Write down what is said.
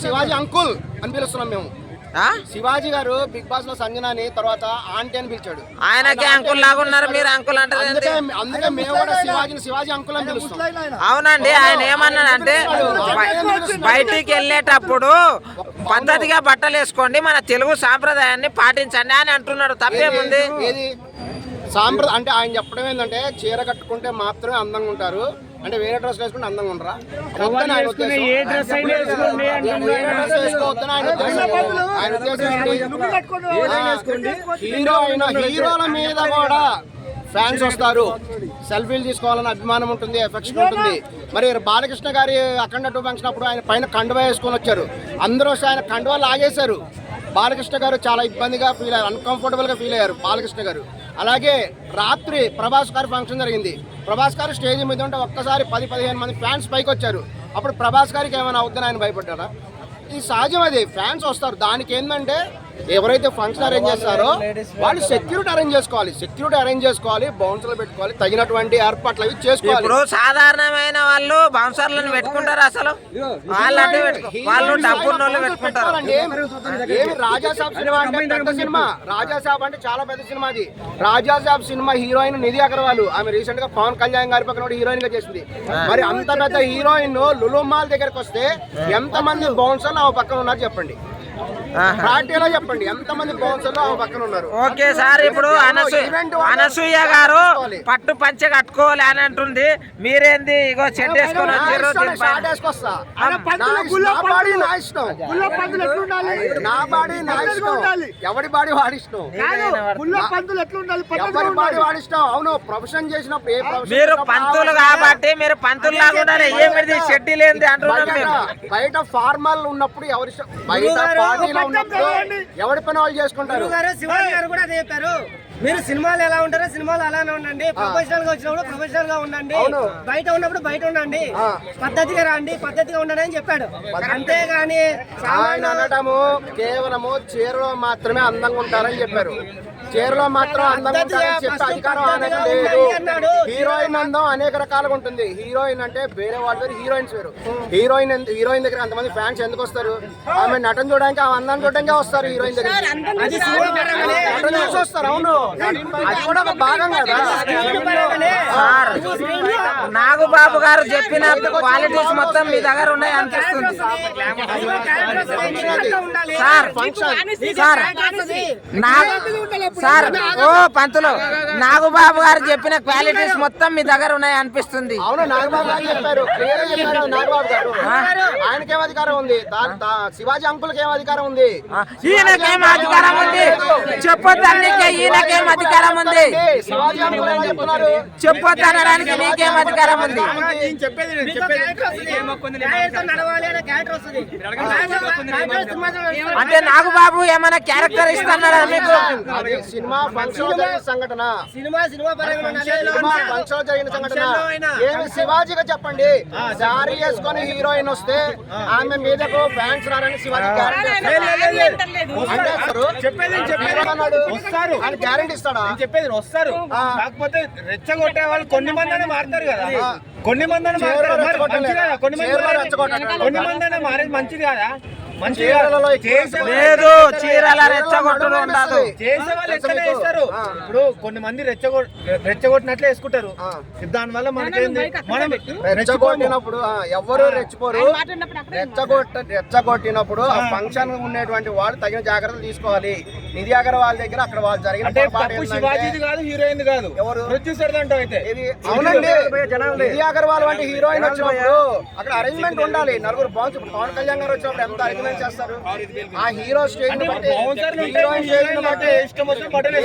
Shivaji uncle అని పిలుస్తున్నాం మేము. ఆ? శివాజీ గారు బిగ్ బాస్లో సంజనాని తర్వాత ఆంటీ అని పిలిచాడు. ఆయనకే అంకుల్ లాగా ఉన్నారు మీరు అంకుల్ అంటారు? అందుకే అందుకే మేము కూడా శివాజీని శివాజీ అంకుల్ అని పిలుస్తాం అవునండి ఆయన ఏమన్నాడంటే బయ- బయటికి వెళ్ళేటప్పుడు పద్ధతిగా బట్టలు వేసుకోండి మన తెలుగు సాంప్రదాయాన్ని పాటించండి అని అంటున్నాడు. తప్పేముంది? ఏది? సాంప్రదాయ అంటే ఆయన చెప్పడం ఏంటంటే చీర కట్టుకుంటే మాత్రమే అందంగా ఉంటారు. అంటే వేరే డ్రెస్ వేసుకుంటే అందంగా ఉండరా. ఏ డ్రెస్? హీరో అయిన హీరోల మీద కూడా ఫ్యాన్స్ వస్తారు. సెల్ఫీలు తీసుకోవాలని అభిమానం ఉంటుంది ఎఫెక్షన్ ఉంటుంది. మరి బాలకృష్ణ గారి అఖండ టూ ఫంక్షన్ అప్పుడు ఆయన పైన కండువా వేసుకొని వచ్చారు. అందరూ ఆయన కండువా లాగేశారు. బాలకృష్ణ గారు చాలా ఇబ్బందిగా ఫీల్ అయ్యారు అన్కంఫర్టబుల్గా ఫీల్ అయ్యారు బాలకృష్ణ గారు. అలాగే రాత్రి ప్రభాస్ గారి ఫంక్షన్ జరిగింది. ప్రభాస్ గారు స్టేజ్ మీద ఉంటే ఒక్కసారి పది పదిహేను మంది ఫ్యాన్స్ పైకి వచ్చారు అప్పుడు ప్రభాస్ గారికి ఏమైనా అవుతుందని ఆయన భయపడ్డారా? ఇది సహజం అది. ఫ్యాన్స్ వస్తారు. దానికి ఏంటంటే ఎవరైతే ఫంక్షన్ అరేంజ్ చేస్తారో వాళ్ళు సెక్యూరిటీ అరేంజ్ చేసుకోవాలి. సెక్యూరిటీ అరేంజ్ చేసుకోవాలి బౌన్సర్లు పెట్టుకోవాలి తగినటువంటి ఏర్పాట్లు అవి చేసుకోవాలి. ఇప్పుడు సాధారణమైన వాళ్ళు బౌన్సర్లను పెట్టుకుంటారు అసలు? వాళ్ళు అంటే పెట్టుకో వాళ్ళు డబ్బున్న వాళ్ళు పెట్టుకుంటారు. పెట్టుకోవాలండి. ఏమి రాజాసాబ్ సినిమా అంటే పెద్ద సినిమా. రాజాసాబ్ అంటే చాలా పెద్ద సినిమా అది. Rajasaab cinema heroine Nidhi Agarwal. ఆమె రీసెంట్గా పవన్ కళ్యాణ్ గారి పక్కన హీరోయిన్గా చేసింది. మరి అంత పెద్ద హీరోయిన్ లులుమాల్ దగ్గరకు వస్తే ఎంత మంది బౌన్సర్లు ఆమె పక్కన ఉన్నారు చెప్పండి. పార్టీలో చెప్పండి ఎంత మంది పక్కన ఉన్నారు? ఓకే సార్ ఇప్పుడు అనసూయ అనసూయ గారు పట్టు పంచె కట్టుకోవాలి అని అంటుంది. మీరేంది? ఇగో వేసుకొని నా వచ్చారు. నా బాడీ నా ఎవడి బాడీ ఎవరి బాడీ అవును ప్రొఫెషన్ చేసినప్పుడు ఏ ప్రొఫెషన్ మీరు పంతులు కాబట్టి మీరు పంతులు లాగా ఏమిది షెడ్డి లేనిది అంటున్నాం బయట ఫార్మల్ ఉన్నప్పుడు ఎవరి బయట ఉన్నప్పుడు ఎవడి పని వాళ్ళు చేసుకుంటారు? గారు శివాజీ గారు కూడా అదే చెప్పారు. మీరు సినిమాలు ఎలా ఉంటారో సినిమాలు అలానే ఉండండి. ప్రొఫెషనల్గా వచ్చినప్పుడు ప్రొఫెషనల్గా ఉండండి. బయట ఉన్నప్పుడు బయట ఉండండి. పద్ధతిగా రండి పద్ధతిగా ఉండండి అని చెప్పాడు. అంతేగాని ఆయన అనటము కేవలము చీరలో మాత్రమే అందంగా ఉంటారని చెప్పారు. చీరలో మాత్రం అందంగా ఉంటారని చెప్పి అధికారం ఆయనకు లేదు. హీరోయిన్ అందం అనేక రకాలుగా ఉంటుంది. హీరోయిన్ అంటే వేరే వాళ్ళ దగ్గర హీరోయిన్స్ వేరు. హీరోయిన్ హీరోయిన్ దగ్గర అంతమంది ఫ్యాన్స్ ఎందుకు వస్తారు? ఆమె నటన చూడడానికి ఆమె అందం చూడడానికి వస్తారు హీరోయిన్ దగ్గర. నటన చూసి వస్తారు అవును. అది కూడా ఒక భాగం కదా. సార్ నాగబాబు గారు చెప్పిన క్వాలిటీస్ మొత్తం మీ దగ్గర ఉన్నాయి అనిపిస్తుంది. సార్ సార్ సార్ ఓ పంతులు నాగబాబు గారు చెప్పిన క్వాలిటీస్ మొత్తం మీ దగ్గర ఉన్నాయి అనిపిస్తుంది. అవును నాగబాబు గారు చెప్పారు. నాగబాబు గారు. ఆయనకేం అధికారం ఉంది? శివాజీ అంకుల్కి ఏం అధికారం ఉంది? ఈయనకేం అధికారం ఉంది? ఈయనకేం అధికారం ఉంది శివాజీ అంకుల్ ఎలా చెప్తున్నారు చెప్పొద్దు అనడానికి నీకేం అధికారం ఉంది. అంటే నాగబాబు ఏమైనా క్యారెక్టర్ ఇస్తున్నాడా మీకు సినిమా సంఘటన సినిమా సినిమా జరిగిన సంఘటన ఏమి శివాజీగా చెప్పండి శారీ వేసుకొని హీరోయిన్ వస్తే ఆమె మీదకు ఫ్యాన్స్ రారని శివాజీ గ్యారెంటీ అంటే అసలు హీరో అన్నాడు. వస్తారు. గ్యారెంటీ ఇస్తాడా నేను చెప్పేది వస్తారు. కాకపోతే రెచ్చగొట్టే వాళ్ళు కొన్ని మంది మారుతారు కదా. కొన్ని మంది మారుతారు. మంచిది కదా కొన్ని మంది. కొన్ని మంది మారేది మంచిది కదా లేదు చీరల రెచ్చగొట్టుడు ఉండదు. చేసే వాళ్ళు వేస్తారు. ఇప్పుడు కొన్ని మంది రెచ్చగొ రెచ్చగొట్టినట్లే వేసుకుంటారు. దాని వల్ల మనకేంది? మనం రెచ్చగొట్టినప్పుడు ఆ, ఎవ్వరు రెచ్చిపోరు. రెచ్చగొట్ట రెచ్చగొట్టినప్పుడు ఆ ఫంక్షన్ ఉండేటువంటి వాళ్ళు తగిన జాగ్రత్తలు తీసుకోవాలి. నిధి అగర్వాల్ దగ్గర అక్కడ వాళ్ళు జరిగిన అంటే శివాజీది కాదు హీరోయిన్ కాదు. ఎవరు? ప్రొడ్యూసర్ అంటావు అయితే. అవునండి. నిధి అగర్వాల్ వంటి హీరోయిన్ వచ్చినప్పుడు అక్కడ అరేంజ్మెంట్ ఉండాలి. నలుగురు బాగుంది ఇప్పుడు పవన్ కళ్యాణ్ గారు వచ్చినప్పుడు ఎంత అరేంజ్మెంట్ చేస్తారు. ఆ హీరో స్టేజ్ బట్టి హీరోయిన్ స్టేజ్ బట్టి ఇష్టం వచ్చిన బట్టలు